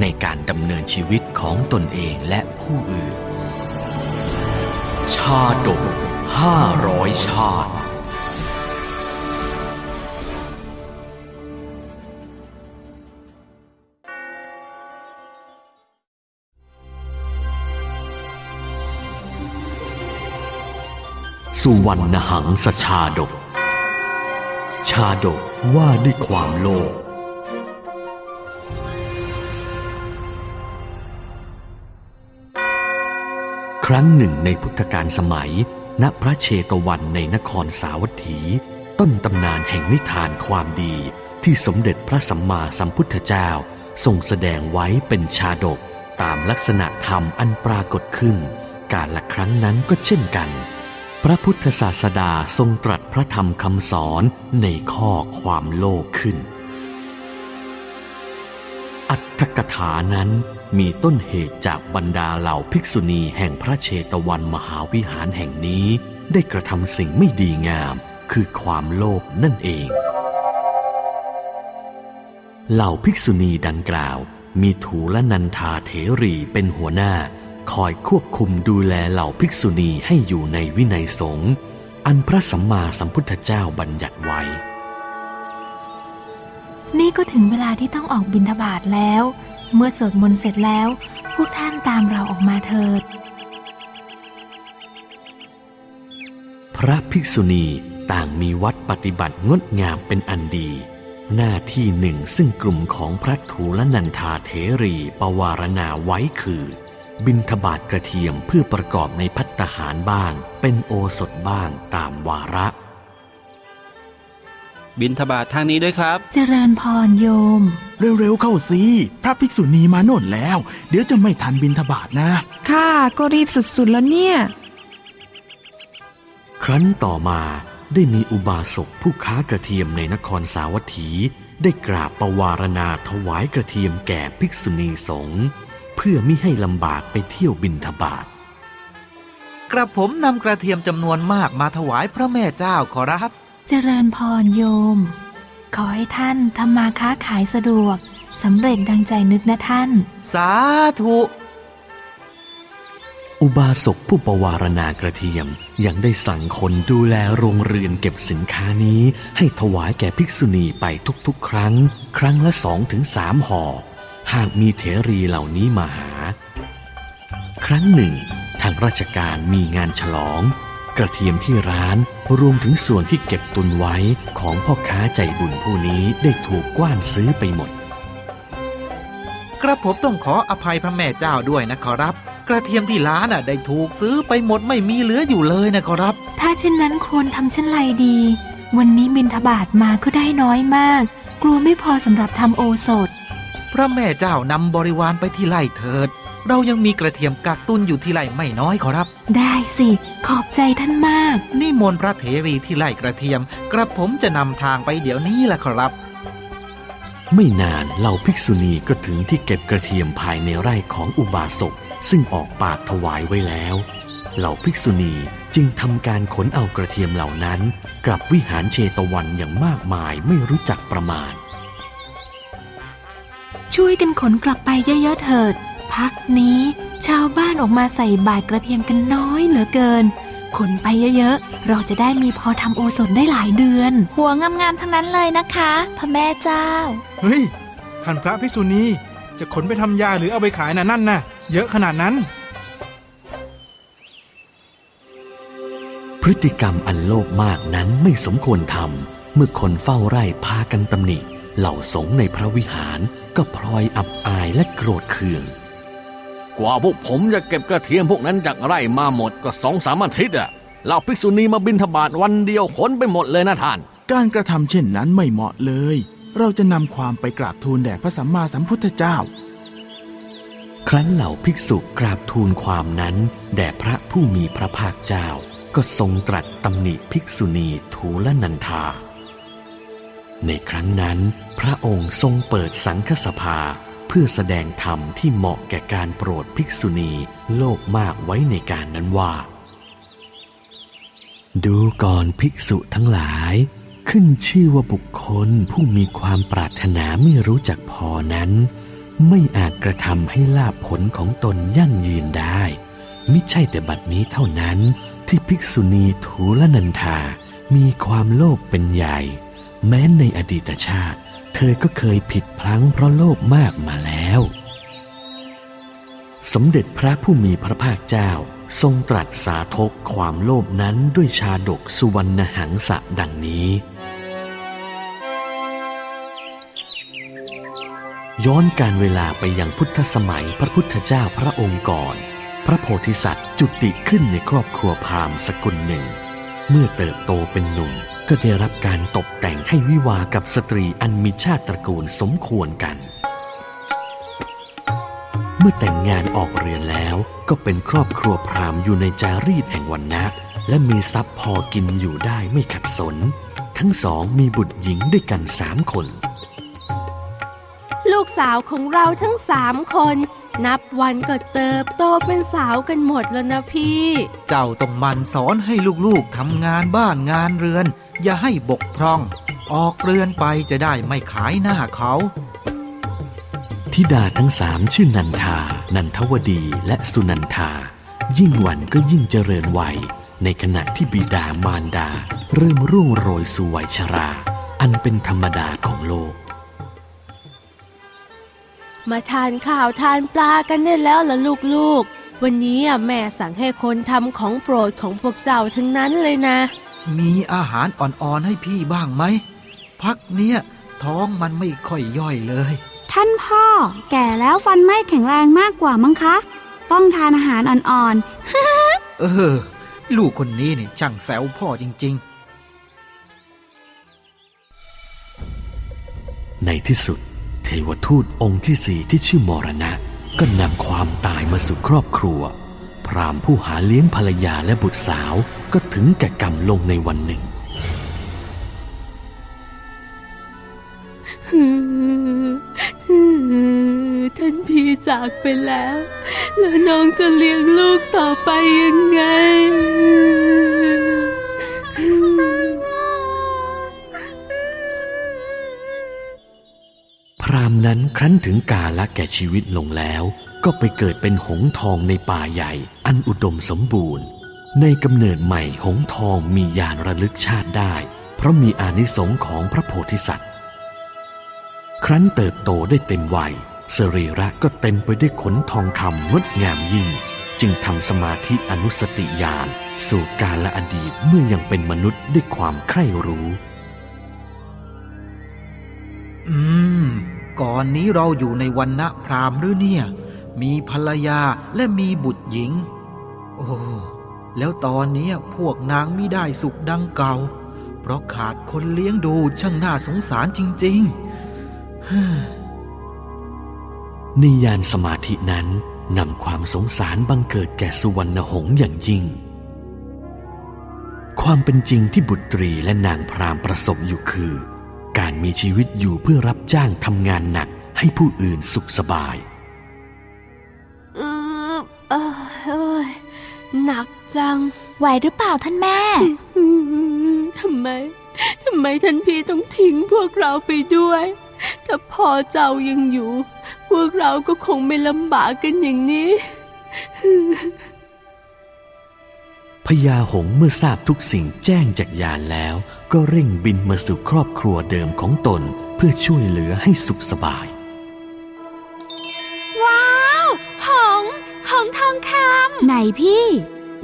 ในการดำเนินชีวิตของตนเองและผู้อื่น ชาดกห้าร้อยชาติสุวรรณหังสชาดก ชาดกว่าด้วยความโลภ ครั้งหนึ่งในพุทธกาลสมัย ณพระเชตวันในนครสาวัตถี ต้นตำนานแห่งนิทานความดีที่สมเด็จพระสัมมาสัมพุทธเจ้าทรงแสดงไว้เป็นชาดกตามลักษณะธรรมอันปรากฏขึ้น การละครั้งนั้นก็เช่นกัน พระพุทธศาสดาทรงตรัสพระธรรมคำสอนในข้อความโลภขึ้น อัตถกถานั้นมีต้นเหตุจากบรรดาเหล่าภิกษุณีแห่งพระเชตวันมหาวิหารแห่งนี้ ได้กระทำสิ่งไม่ดีงาม คือความโลภนั่นเอง เหล่าภิกษุณีดังกล่าว มีถูละนันทาเถรีเป็นหัวหน้า คอยควบคุมดูแลเหล่าภิกษุณีให้อยู่ในวินัยสงฆ์อันพระสัมมาสัมพุทธเจ้าบัญญัติไว้ ก็ถึงเวลาที่ต้องออกบิณฑบาตแล้ว เมื่อสวดมนต์เสร็จแล้ว พวกท่านตามเราออกมาเถิด พระภิกษุณีต่างมีวัดปฏิบัติงดงามเป็นอันดี หน้าที่หนึ่งซึ่งกลุ่มของพระทูลนันทาเถรีปวารณาไว้คือ บินทบาทกระเทียมเพื่อประกอบในพัตตาหารบ้าง เป็นโอสถบ้างตามวาระ บินทบาททางนี้ด้วยครับ เจริญพรโยม เร็วๆเข้าสิพระภิกษุณีมาโน่นแล้ว เดี๋ยวจะไม่ทันบินทบาทนะ ค่ะก็รีบสุดๆแล้วเนี่ย ครั้นต่อมาได้มีอุบาสกผู้ค้ากระเทียมในนครสาวัตถี ได้กราบประวารณาถวายกระเทียมแก่ภิกษุณีสงฆ์เพื่อมิให้ลำบากไปเที่ยวบินทบาทกระผมนำกระเทียมจำนวนมากมาถวายพระแม่เจ้าขอรับ เจริญพรโยม ขอให้ท่านทำมาค้าขายสะดวกสำเร็จดังใจนึกนะท่าน สาธุ อุบาสกผู้ประวารณากระเทียมยังได้สั่งคนดูแลโรงเรือนเก็บสินค้านี้ ให้ถวายแก่ภิกษุณีไปทุกๆ ครั้ง ครั้งละสองถึงสามห่อ หากมีเถรีเหล่านี้มาหา ครั้งหนึ่ง ทางราชการมีงานฉลอง กระเทียมที่ร้านรวมถึงส่วนที่เก็บตุนไว้ของพ่อค้าใจบุญผู้นี้ได้ถูกกว้านซื้อไปหมด กระผมต้องขออภัยพระแม่เจ้าด้วยนะขอรับ กระเทียมที่ร้านอะได้ถูกซื้อไปหมดไม่มีเหลืออยู่เลยนะขอรับ ถ้าเช่นนั้นควรทำเช่นไรดี วันนี้บินทบาทมาก็ได้น้อยมาก กลัวไม่พอสำหรับทำโอสถ พระแม่เจ้านำบริวารไปที่ไร่เถิด เรายังมีกระเทียมกักตุนอยู่ที่ไร่ไม่น้อยขอรับ ได้สิ ขอบใจท่านมาก นิมนต์พระเถรีที่ไร่กระเทียม กระผมจะนำทางไปเดี๋ยวนี้แหละขอรับ ไม่นานเหล่าภิกษุณีก็ถึงที่เก็บกระเทียมภายในไร่ของอุบาสกซึ่งออกปากถวายไว้แล้ว เหล่าภิกษุณีจึงทำการขนเอากระเทียมเหล่านั้น กลับวิหารเชตวันอย่างมากมายไม่รู้จักประมาณ ช่วยกันขนกลับไปเยอะๆเถิด พักนี้ ชาวบ้านออกมาใส่บาตรกระเทียมกันน้อยเหลือเกิน ขนไปเยอะๆ เราจะได้มีพอทำโอสถได้หลายเดือน หัวงามๆทั้งนั้นเลยนะคะพระแม่เจ้า เฮ้ยท่านพระภิกษุณีจะขนไปทำยาหรือเอาไปขายน่ะนั่นน่ะ เยอะขนาดนั้น พฤติกรรมอันโลภมากนั้นไม่สมควรทำเมื่อคนเฝ้าไร่พากันตำหนิเหล่าสงฆ์ในพระวิหารก็พลอยอับอายและโกรธเคือง กว่าพวกผมจะเก็บกระเทียมพวกนั้นจากไร่มาหมดก็สองสามอาทิตย์อะเหล่าภิกษุณีมาบินทบาทวันเดียวขนไปหมดเลยนะท่าน การกระทำเช่นนั้นไม่เหมาะเลย เราจะนำความไปกราบทูลแด่พระสัมมาสัมพุทธเจ้าคครั้นเหล่าภิกษุกราบทูลความนั้น แด่พระผู้มีพระภาคเจ้า ก็ทรงตรัสตำหนิภิกษุณีทูลนันทา ในครั้งนั้น พระองค์ทรงเปิดสังฆสภาเพื่อแสดงธรรมที่เหมาะแก่การโปรดภิกษุณีโลภมากไว้ในการนั้นว่า ดูก่อนภิกษุทั้งหลาย ขึ้นชื่อว่าบุคคลผู้มีความปรารถนาไม่รู้จักพอนั้น ไม่อาจกระทำให้ลาภผลของตนยั่งยืนได้มิใช่แต่บัดนี้เท่านั้น ที่ภิกษุณีทูลนันทา มีความโลภเป็นใหญ่ แม้ในอดีตชาติ เธอก็เคยผิดพลั้งเพราะโลภมากมาแล้ว สมเด็จพระผู้มีพระภาคเจ้าทรงตรัสสาธกความโลภนั้นด้วยชาดกสุวรรณหังสะดังนี้ ย้อนการเวลาไปยังพุทธสมัยพระพุทธเจ้าพระองค์ก่อน พระโพธิสัตว์จุติขึ้นในครอบครัวพราหมณ์สกุลหนึ่ง เมื่อเติบโตเป็นหนุ่ม ก็ได้รับการตกแต่งให้วิวากับสตรีอันมีชาติตระกูลสมควรกัน เมื่อแต่งงานออกเรือนแล้วก็เป็นครอบครัวพราหมณ์อยู่ในจารีตแห่งวันนะและมีทรัพย์พอกินอยู่ได้ไม่ขัดสน ทั้งสองมีบุตรหญิงด้วยกันสามคน ลูกสาวของเราทั้งสามคน นับวันก็เติบโตเป็นสาวกันหมดแล้วนะพี่ เจ้าต้องหมันสอนให้ลูกๆทำงานบ้านงานเรือน อย่าให้บกพร่อง ออกเรือนไปจะได้ไม่ขายหน้าเขาธิดาทั้งสามชื่อนันทา นันทวดีและสุนันทา ยิ่งวันก็ยิ่งเจริญวัย ในขณะที่บิดามารดา เริ่มร่วงโรยสู่วัยชรา อันเป็นธรรมดาของโลก มาทานข้าวทานปลากันได้แล้วล่ะลูกๆ วันนี้อะแม่สั่งให้คนทำของโปรดของพวกเจ้าทั้งนั้นเลยนะ มีอาหารอ่อนๆให้พี่บ้างไหม พักเนี้ยท้องมันไม่ค่อยย่อยเลย ท่านพ่อ แก่แล้วฟันไม่แข็งแรงมากกว่ามั้งคะ ต้องทานอาหารอ่อนเออ ลูกคนนี้นี่ช่างแซวพ่อจริงในที่สุดเท วทูตองค์ที่สี่ที่ชื่อมรณะ ก็นำความตายมาสู่ครอบครัว พรามผู้หาเลี้ยงภรรยาและบุตรสาวก็ถึงแก่กรรมลงในวันหนึ่งท่านพี่จากไปแล้ว แล้วน้องจะเลี้ยงลูกต่อไปยังไง นั้นครั้นถึงกาละแก่ชีวิตลงแล้ว ก็ไปเกิดเป็นหงทองในป่าใหญ่ อันอุดมสมบูรณ์ ในกำเนิดใหม่หงทองมียานระลึกชาติได้ เพราะมีอานิสงส์ของพระโพธิสัตว์ ครั้นเติบโตได้เต็มวัยสรีระก็เต็มไปด้วยขนทองคำงดงามยิ่ง จึงทำสมาธิอนุสติญาณสู่กาลอดีตเมื่อยังเป็นมนุษย์ด้วยความใคร่รู้ อืม ก่อนนี้เราอยู่ในวันณะพราหมณ์หรือเนี่ย มีภรรยาและมีบุตรหญิง โอ้ แล้วตอนนี้พวกนางไม่ได้สุขดังเก่า เพราะขาดคนเลี้ยงดูช่างน่าสงสารจริงๆในยานสมาธินั้นนำความสงสารบังเกิดแก่สุวรรณหงส์อย่างยิ่ง ความเป็นจริงที่บุตรีและนางพรามประสบอยู่คือ การมีชีวิตอยู่เพื่อรับจ้างทำงานหนักให้ผู้อื่นสุขสบายอือเอ้ยเอ้ยหนักจังๆไหวหรือเปล่าท่านแม่ ทำไม ทำไมท่านพี่ต้องทิ้งพวกเราไปด้วย ถ้าพ่อเจ้ายังอยู่ พวกเราก็คงไม่ลำบากกันอย่างนี้ พญาหงส์เมื่อทราบทุกสิ่งแจ้งจากยานแล้ว ก็เร่งบินมาสู่ครอบครัวเดิมของตน เพื่อช่วยเหลือให้สุขสบาย ว้าวหงส์หงส์ทองคๆไหนพี่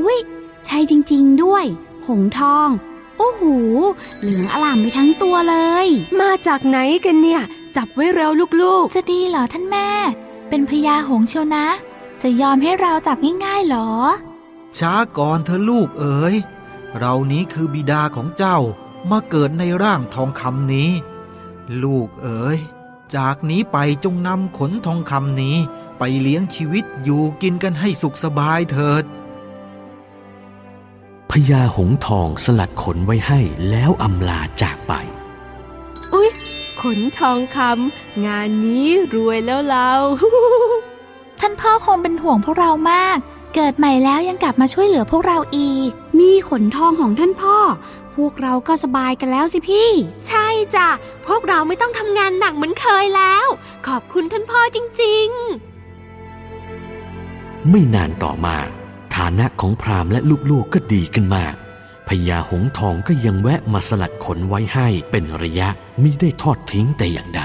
อุ๊ย ใช่จริง ๆ ด้วย หงทอง โอ้โห เหลืองอล่ามไปทั้งตัวเลยำมาจากไหนกันเนี่ย จับไว้เร็วลูกจะดีเหรอท่านแม่ เป็นพญาหงส์เชียวนะ จะยอมให้เราจับง่ายๆเหรอ ช้าก่อนเธอะลูกเอ๋ยเรานี้คือบิดาของเจ้ามาเกิดในร่างทองคำนี้ ลูกเอ๋ยจากนี้ไปจงนำขนทองคำนี้ไปเลี้ยงชีวิตอยู่กินกันให้สุขสบายเถิดพญาหงส์ทองสลัดขนไว้ให้แล้วอำลาจากไป อุ๊ย ขนทองคำงานนี้รวยแล้วเรา ท่านพ่อคงเป็นห่วงพวกเรามาก เกิดใหม่แล้วยังกลับมาช่วยเหลือพวกเราอีกมีขนทองของท่านพ่อ พวกเราก็สบายกันแล้วสิพี่ ใช่จ้ะ พวกเราไม่ต้องทำงานหนักเหมือนเคยแล้ว ขอบคุณท่านพ่อจริง ๆ ไม่นานต่อมา ฐานะของพราหมณ์และลูกๆก็ดีขึ้นมากพญาหงส์ทองก็ยังแวะมาสลัดขนไว้ให้เป็นระยะมิได้ทอดทิ้งแต่อย่างใด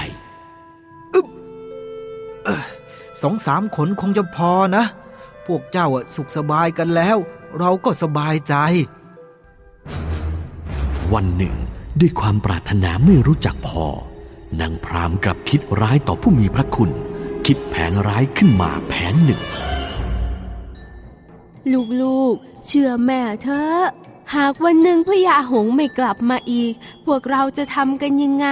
สองสามขนคงจะพอนะ พวกเจ้าอะสุขสบายกันแล้ว เราก็สบายใจ วันหนึ่ง ด้วยความปรารถนาไม่รู้จักพอนางพรามกลับคิดร้ายต่อผู้มีพระคุณ คิดแผนร้ายขึ้นมาแผนหนึ่ง ลูกๆ เชื่อแม่เถอะหากวันหนึ่งพญาหงส์ไม่กลับมาอีก พวกเราจะทำกันยังไง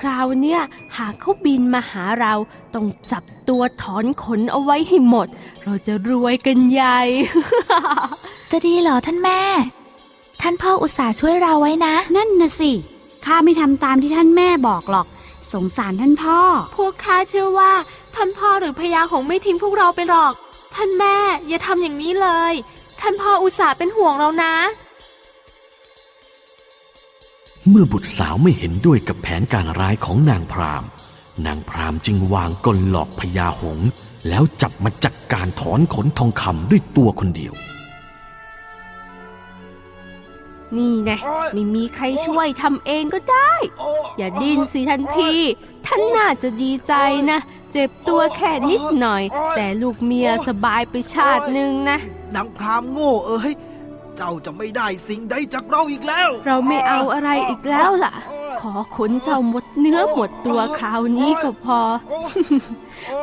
คราวเนี้ยหากเขาบินมาหาเราต้องจับตัวถอนขนเอาไว้ให้หมด เราจะรวยกันใหญ่ จะดีเหรอท่านแม่ ท่านพ่ออุตส่าห์ช่วยเราไว้นะ นั่นนะสิ ข้าไม่ทำตามที่ท่านแม่บอกหรอก สงสารท่านพ่อ พวกข้าเชื่อว่า ท่านพ่อหรือพญาหงส์ไม่ทิ้งพวกเราไปหรอก ท่านแม่อย่าทำอย่างนี้เลย ท่านพ่ออุตส่าห์เป็นห่วงเรานะ เมื่อบุตรสาวไม่เห็นด้วยกับแผนการร้ายของนางพรามนางพรามจึงวางกลหลอกพญาหงส์ แล้วจับมาจัดการถอนขนทองคำด้วยตัวคนเดียว นี่นะไม่มีใครช่วยทำเองก็ได้ อย่าดิ้นสิท่านพี่ ท่านน่าจะดีใจนะ เจ็บตัวแค่นิดหน่อย แต่ลูกเมียสบายไปชาติหนึ่งนะนางพรามโง่เอ้ย เจ้าจะไม่ได้สิ่งใดจากเราอีกแล้ว เราไม่เอาอะไรอีกแล้วล่ะ ขอขนเจ้าหมดเนื้อหมดตัวคราวนี้ก็พอ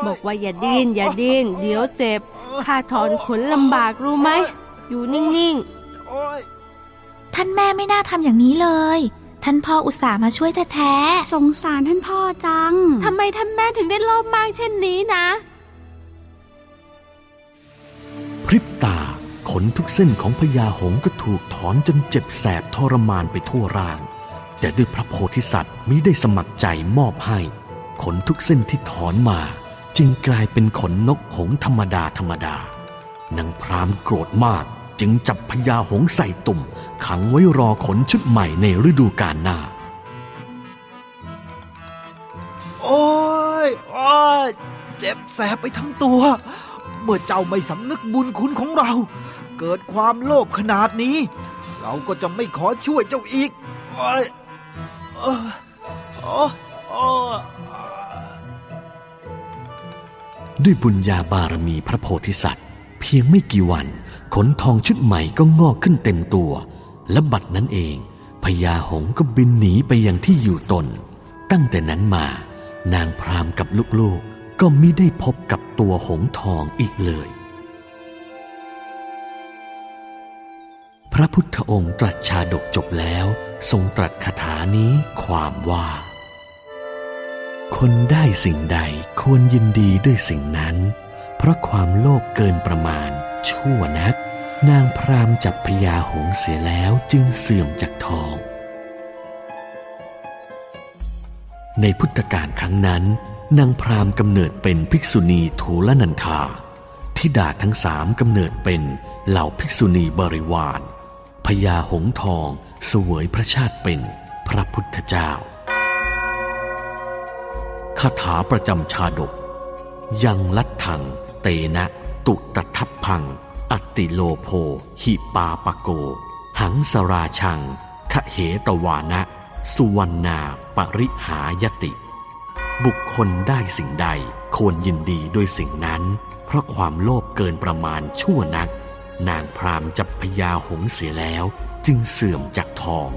บอกว่าอย่าดิ้นอย่าดิ้นเดี๋ยวเจ็บข้าถอนขนลำบากรู้ไหม อยู่นิ่งท่านแม่ไม่น่าทำอย่างนี้เลย ท่านพ่ออุตส่าห์มาช่วยแท้สงสารท่านพ่อจัง ทำไมท่านแม่ถึงได้โลภมากเช่นนี้นะ พริบตาขนทุกเส้นของพญาหงส์ก็ถูกถอนจนเจ็บแสบทรมานไปทั่วร่าง แต่ด้วยพระโพธิสัตว์มิได้สมัครใจมอบให้ ขนทุกเส้นที่ถอนมา จึงกลายเป็นขนนกหงส์ธรรมดาธรรมดานางพรามโกรธมากจึงจับพญาหงใส่ตุ่ม ขังไว้รอขนชุดใหม่ในฤดูกาลหน้า โอ้ยโอ้ยเจ็บแสบไปทั้งตัว เมื่อเจ้าไม่สำนึกบุญคุณของเรา เกิดความโลภขนาดนี้ เราก็จะไม่ขอช่วยเจ้าอีก โอ้ย ด้วยบุญญาบารมีพระโพธิสัตว์ เพียงไม่กี่วัน ขนทองชุดใหม่ก็งอกขึ้นเต็มตัว และบัดนั้นเองพญาหงก็บินหนีไปยังที่อยู่ตน ตั้งแต่นั้นมานางพรามกับลูกๆกก็ไม่ได้พบกับตัวหงทองอีกเลย ระพุทธองค์ตรัสชาดกจบแล้ว ทรงตรัสคาถานี้ความว่า คนได้สิ่งใดควรยินดีด้วยสิ่งนั้น เพราะความโลภเกินประมาณ ชั่วนัก นางพรามจับพญาหงเสียแล้วจึงเสื่อมจากทอง ในพุทธกาลครั้งนั้น นางพรามกำเนิดเป็นภิกษุณีทูลนันทาทิดาทั้งสามกำเนิดเป็นเหล่าภิกษุณีบริวาร พญาหงทองเสวยพระชาติเป็นพระพุทธเจ้าคาถาประจำชาดก ยังลัดถัง เตนะ ตุตทัพพังอัติโลโพหิปาปโก หังสราชังคะเหตวานะ สุวรรณาปริหายติ บุคคลได้สิ่งใดควรยินดีด้วยสิ่งนั้น เพราะความโลภเกินประมาณชั่วนัก นางพรามจับพญาหงส์เสียแล้วจึงเสื่อมจากทอง